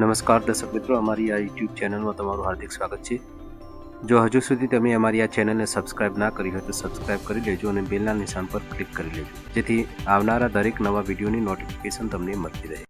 નમસ્કાર દર્શક મિત્રો, અમારી આ યુટ્યુબ ચેનલમાં તમારું હાર્દિક સ્વાગત છે. જો હજુ સુધી તમે અમારી આ ચેનલને સબસ્ક્રાઇબ ના કરી હોય તો સબસ્ક્રાઇબ કરી લેજો અને બેલના નિશાન પર ક્લિક કરી લેજો. જેથી આવનારા દરેક નવા વિડીયોની નોટિફિકેશન તમને મળતી રહે.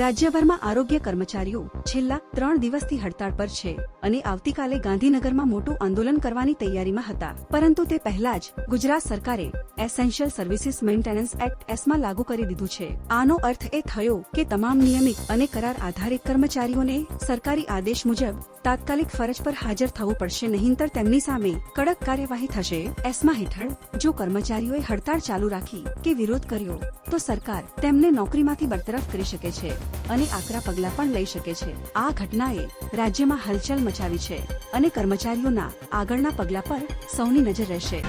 રાજ્યભરમાં આરોગ્ય કર્મચારીઓ છેલ્લા ત્રણ દિવસથી હડતાળ પર છે અને આવતીકાલે ગાંધીનગરમાં મોટું આંદોલન કરવાની તૈયારીમાં હતા. પરંતુ તે પહેલા જ ગુજરાત સરકારે એસેન્શિયલ સર્વિસીસ મેન્ટેનન્સ એક્ટ એસમાં લાગુ કરી દીધું છે. આનો અર્થ એ થયો કે તમામ નિયમિત અને કરાર આધારિત કર્મચારીઓને સરકારી આદેશ મુજબ તાત્કાલિક ફરજ પર હાજર થવું પડશે, નહીંતર તેમની સામે કડક કાર્યવાહી થશે. એસમા હેઠળ, જો કર્મચારીઓએ હડતાળ ચાલુ રાખી કે વિરોધ કર્યો, તો સરકાર તેમને નોકરીમાંથી બરતરફ કરી શકે છે અને આકરા પગલાં પણ લઈ શકે છે. આ ઘટનાએ રાજ્યમાં હલચલ મચાવી છે અને કર્મચારીઓના આગળના પગલાં પર સૌની નજર રહેશે.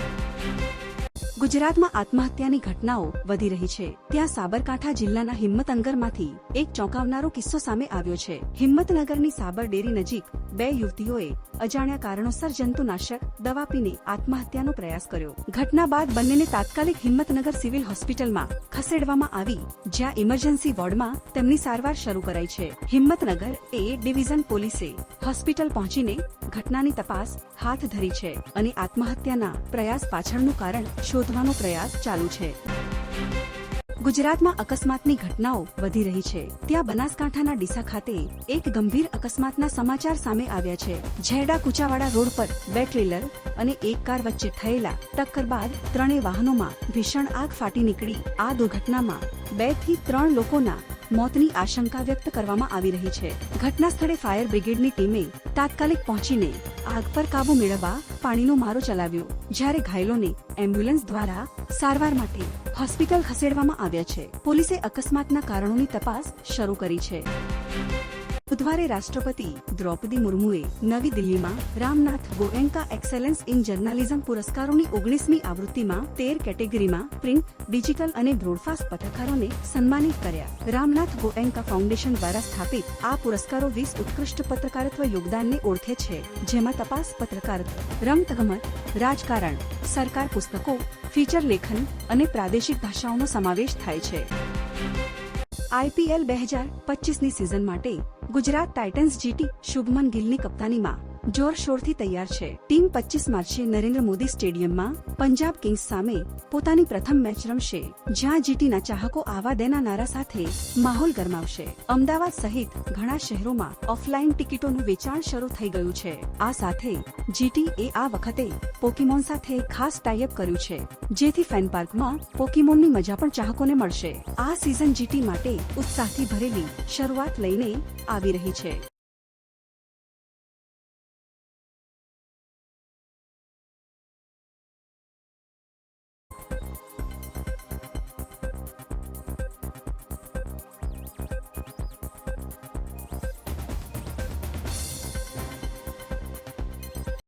ગુજરાતમાં આત્મહત્યાની ઘટનાઓ વધી રહી છે. ત્યાં સાબરકાંઠા જિલ્લાના હિંમતનગરમાંથી એક ચોંકાવનારો કિસ્સો સામે આવ્યો છે. હિંમતનગરની સાબર ડેરી નજીક બે યુવતીઓએ અજાણ્યા કારણોસર જંતુનાશક દવા પીને આત્મહત્યાનો પ્રયાસ કર્યો. ઘટના બાદ બંનેને તાત્કાલિક હિંમતનગર સિવિલ હોસ્પિટલમાં ખસેડવામાં આવી, જ્યાં ઇમરજન્સી વોર્ડમાં તેમની સારવાર શરૂ કરાઈ છે. હિંમતનગર એ ડિવિઝન પોલીસે હોસ્પિટલ પહોંચીને ઘટનાની તપાસ હાથ ધરી છે અને આત્મહત્યાના પ્રયાસ પાછળનું કારણ શોધવાનો પ્રયાસ ચાલુ છે. ગુજરાતમાં અકસ્માતની ઘટનાઓ વધી રહી છે. ત્યાં બનાસકાંઠાના ડીસા ખાતે એક ગંભીર અકસ્માતના સમાચાર સામે આવ્યા છે. ઝેડા કુચાવાડા રોડ પર બે ટ્રેલર અને એક કાર વચ્ચે થયેલા ટક્કર બાદ ત્રણેય વાહનોમાં ભીષણ આગ ફાટી નીકળી. આ દુર્ઘટનામાં બેથી ત્રણ લોકોના મોતની આશંકા વ્યક્ત કરવામાં આવી રહી છે. ઘટના સ્થળે ફાયર બ્રિગેડની ટીમે તાત્કાલિક પહોંચીને આગ પર કાબુ મેળવવા પાણીનો મારો ચલાવ્યો, જ્યારે ઘાયલોને એમ્બ્યુલન્સ દ્વારા સારવાર માટે હોસ્પિટલ ખસેડવામાં આવ્યા છે. પોલીસે અકસ્માતના કારણોની તપાસ શરૂ કરી છે. બુધવારે રાષ્ટ્રપતિ દ્રૌપદી મુર્મુએ નવી દિલ્હીમાં Ramnath Goenka excellence in journalism પુરસ્કારોની ઓગણીસમી આવૃત્તિમાં તેર કેટેગરીમાં પ્રિન્ટ, ડિજિટલ અને બ્રોડફાસ્ટ પત્રકારોને સન્માનિત કર્યા. રામનાથ ગોએન્કા ફાઉન્ડેશન દ્વારા સ્થાપિત આ પુરસ્કારો વીસ ઉત્કૃષ્ટ પત્રકારત્વ યોગદાનને ઓળખે છે, જેમાં તપાસ પત્રકારત્વ રમતગમત રાજકારણ, સરકાર પુસ્તકો, ફીચર લેખન અને પ્રાદેશિક ભાષાઓનો સમાવેશ થાય છે. આઈપીએલ બે હજાર પચીસની સિઝન માટે ગુજરાત ટાઇટન્સ જીટી શુભમન ગિલની કપ્તાનીમાં. જોરશોરથી તૈયાર છે. ટીમ પચીસ માર્ચે નરેન્દ્ર મોદી સ્ટેડિયમમાં પંજાબ કિંગ્સ સામે પોતાની પ્રથમ મેચ રમશે, જ્યાં જીટીના ચાહકો આવા દેના નારા સાથે માહોલ ગરમાવશે. અમદાવાદ સહિત ઘણા શહેરોમાં ઓફલાઈન ટિકિટોનું વેચાણ શરૂ થઈ ગયું છે. આ સાથે જીટી એ આ વખતે પોકીમોન સાથે ખાસ ટાઈઅપ કર્યું છે. જેથી ફેન પાર્કમાં પોકીમોનની મજા પણ ચાહકોને મળશે. આ સિઝન જીટી માટે ઉત્સાહથી ભરેલી શરૂઆત લઈને આવી રહી છે.